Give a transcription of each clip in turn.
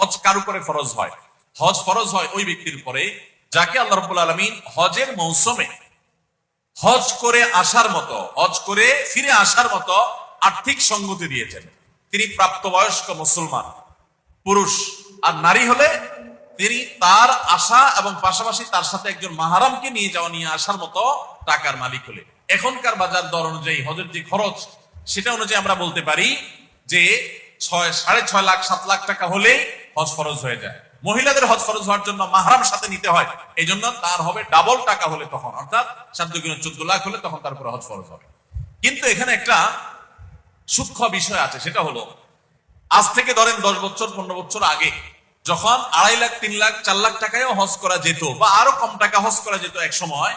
হজ কার উপরে ফরজ হয়? হজ ফরজ হয় ওই ব্যক্তির উপরে, যাকে আল্লাহ রব্বুল আলমিন হজের মৌসুমে হজ করে আসার মতো, হজ করে ফিরে আসার মতো আর্থিক সঙ্গতি দিয়েছেন। তিনি প্রাপ্তবয়স্ক মুসলমান, পুরুষ। আর নারী হলে তিনি তার আশা এবং পাশাপাশি তার সাথে একজন মাহারামকে নিয়ে যাওয়া, নিয়ে আসার মতো টাকার মালিক হলে এখনকার বাজার দর অনুযায়ী হজের যে খরচ, সেটা অনুযায়ী আমরা বলতে পারি যে ছয়, সাড়ে ছয় লাখ, সাত লাখ টাকা হলে হজ ফরজ হয়ে যায়। মহিলাদের হজ ফরজ হওয়ার জন্য মাহারাম সাথে নিতে হয়। এই জন্য তার হবে ডাবল টাকা হলে তখন, অর্থাৎ সাত দুগুণ চোদ্দ লাখ হলে তখন তার উপরে হজ ফরজ হবে। কিন্তু এখানে একটা সূক্ষ্ম বিষয় আছে, সেটা হলো, আজ থেকে ধরেন দশ বছর, পনেরো বছর আগে, যখন আড়াই লাখ, তিন লাখ, চার লাখ টাকায়ও হজ করা যেত বা আরও কম টাকা হজ করা যেত এক সময়,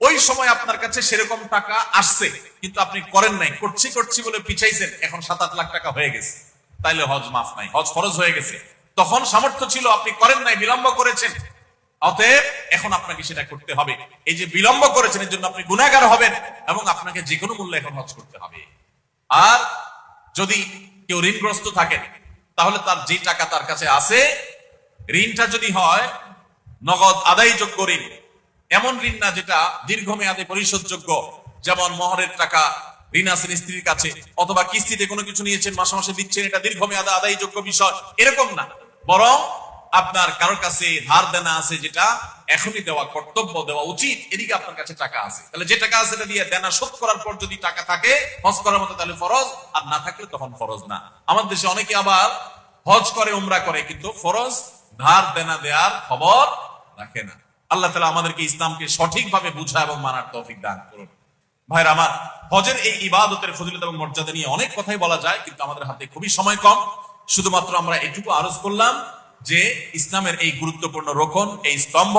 ওই সময় আপনার কাছে সেরকম টাকা আসছে, কিন্তু আপনি করেন নাই। করছি করছি বলে পিছাইছেন, এখন সাত আট লাখ টাকা হয়ে গেছে। তাইলে হজ মাফ নাই, হজ ফরজ হয়ে গেছে। তখন সামর্থ্য ছিল, আপনি করেন নাই, বিলম্ব করেছেন। অতএব এখন আপনাকে সেটা করতে হবে। এই যে বিলম্ব করেছেন, এর জন্য আপনি গুণাগার হবেন এবং আপনাকে যে কোনো মূল্যে এখন হজ করতে হবে। আর যদি কেউ ঋণগ্রস্ত থাকেন, তাহলে তার যে টাকা তার কাছে আছে, ঋণটা যদি হয়, নগদ আদায়যোগ্য ঋণ। এমন ঋণ না যেটা দীর্ঘমেয়াদে পরিশোধযোগ্য। যেমন মহরের টাকা ঋণ আছেন স্ত্রীর কাছে, অথবা কিস্তিতে কোনো কিছু নিয়েছেন, মাসে মাসে দিচ্ছেন, এটা দীর্ঘমেয়াদে আদায়যোগ্য বিষয়। এরকম না। বরং আপনার কারোর কাছে ধার দেনা আছে যেটা এখনই দেওয়া, কর্তব্য দেওয়া উচিত, এদিকে আপনার কাছে টাকা আছে। তাহলে যে টাকা আছে দিয়ে দেনা শোধ করার পর যদি টাকা থাকে, হজ করার মতো তাহলে ফরজ, আর না থাকলে তখন ফরজ না। আমাদের দেশে অনেকে আবার হজ করে, উমরা করে, কিন্তু ফরজ, ধার দেনা দেওয়ার খবর রাখে না। আল্লাহ তালা আমাদেরকে ইসলামকে সঠিকভাবে বুঝা এবং মানার তৌফিক দান করুন। ভাইরা, আমার হজের এই ইবাদতের ফজিলত এবং মর্যাদা নিয়ে অনেক কথাই বলা যায়, কিন্তু আমাদের হাতে খুবই সময় কম। শুধুমাত্র আমরা এটুকু আরজ করলাম যে ইসলামের এই গুরুত্বপূর্ণ রোকন, এই স্তম্ভ,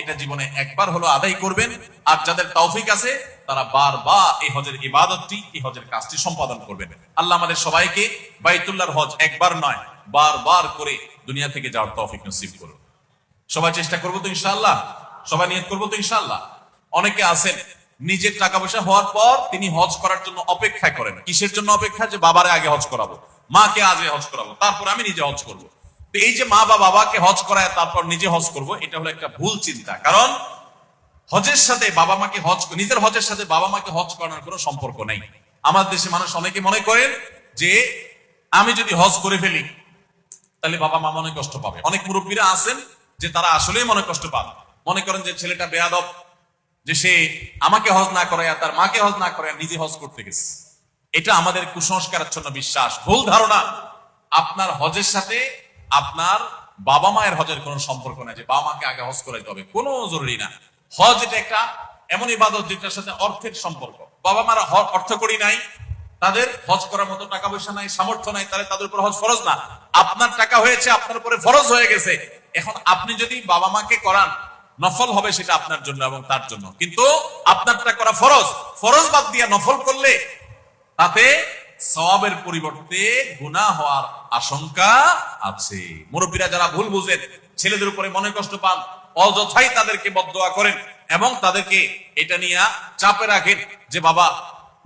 এটা জীবনে একবার হলো আদায় করবেন। আর যাদের তৌফিক আছে, তারা বারবার এই হজের ইবাদতটি, এই হজের কাজটি সম্পাদন করবেন। আল্লাহ আমাদের সবাইকে বাইতুল্লাহর হজ একবার নয়, বারবার করে দুনিয়া থেকে যাওয়ার তৌফিক নসিব করুন। সবাই চেষ্টা করব তো ইনশাআল্লাহ? সবাই নিয়ত করব তো ইনশাআল্লাহ? অনেকে আছেন নিজের টাকা পয়সা হওয়ার পর তিনি হজ করার জন্য অপেক্ষা করেন। কিসের জন্য অপেক্ষা? যে বাবারে আগে হজ করাবো। মাকে আগে হজ করাবো। তারপর আমি নিজে হজ করব। এই যে মা বা বাবাকে হজ করায়, তারপর নিজে হজ করব, এটা হলো একটা ভুল চিন্তা। কারণ হজের সাথে বাবা মাকে হজ, নিজের হজের সাথে বাবা মাকে হজ করানোর কোনো সম্পর্ক নেই। আমার দেশে মানুষ অনেকে মনে করেন যে, আমি যদি হজ করে ফেলি, তাহলে বাবা মা মনে কষ্ট পাবে। অনেক মুরব্বীরা আছেন যে তারা আসলেই মনে কষ্ট পান। মনে করেন যে ছেলেটা বেয়াদব যে সে আমাকে হজ না করে তার মাকে হজ না করে নিজে হজ করতে গেছে। এটা আমাদের কুসংস্কারাচ্ছন্ন বিশ্বাস। ভুল ধারণা। আপনার হজের সাথে আপনার বাবা মায়ের হজের কোনো সম্পর্ক নাই যে বাবা মাকে আগে হজ করাইতে হবে। কোনো জরুরি না। হজ এটা একটা এমন ইবাদত যেটার সাথে অর্থের সম্পর্ক। বাবা মারা অর্থ করি নাই। তাদের হজ করার মতো টাকা পয়সা নাই, সামর্থ্য নাই, তাহলে তাদের উপর হজ ফরজ না। আপনার টাকা হয়েছে, আপনার উপরে ফরজ হয়ে গেছে। এখন আপনি যদি বাবা মাকে করান নফল হবে সেটা আপনার জন্য এবং তার জন্য। কিন্তু আপনারটা করা ফরজ। ফরজ বাদ দিয়ে নফল করলে তাতে সওয়াবের পরিবর্তে গুনাহ হওয়ার আশঙ্কা আছে। মুরব্বীরা যারা ভুল বুঝেন, ছেলেদের উপরে মনে কষ্ট পান, অযথাই তাদেরকে বদদোয়া করেন এবং তাদেরকে এটা নিয়ে চাপে রাখেন যে, বাবা,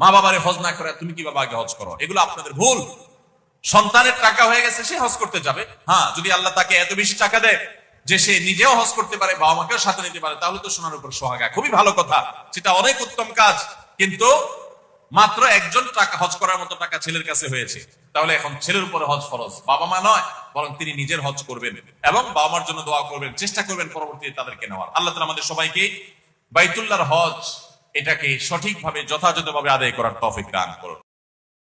মা বাবারে হজ না করে, তুমি কি বাবা আগে হজ করো? এগুলো আপনাদের ভুল। সন্তানের টাকা হয়ে গেছে, সে হজ করতে যাবে। হ্যাঁ যদি আল্লাহ তাকে এত বেশি টাকা দেয় যে সে নিজেও হজ করতে পারে, বাবা মাকেও সাথে নিতে পারে, তাহলে তো সোনার উপর সোহাগা খুবই ভালো কথা। সেটা অনেক উত্তম কাজ, কিন্তু মাত্র একজন টাকা হজ করার মতো টাকা ছেলের কাছে হয়েছে। তাহলে এখন ছেলের উপরে হজ ফরজ। বাবা মা নয়, বরং তিনি নিজের হজ করবেন এবং বাবা মার জন্য দোয়া করবেন, চেষ্টা করবেন পরবর্তীতে তাদেরকে নেওয়ার। আল্লাহ তালা আমাদের সবাইকে বাইতুল্লাহর হজ এটাকে সঠিকভাবে, যথাযথভাবে আদায় করার তফিক দান করুন।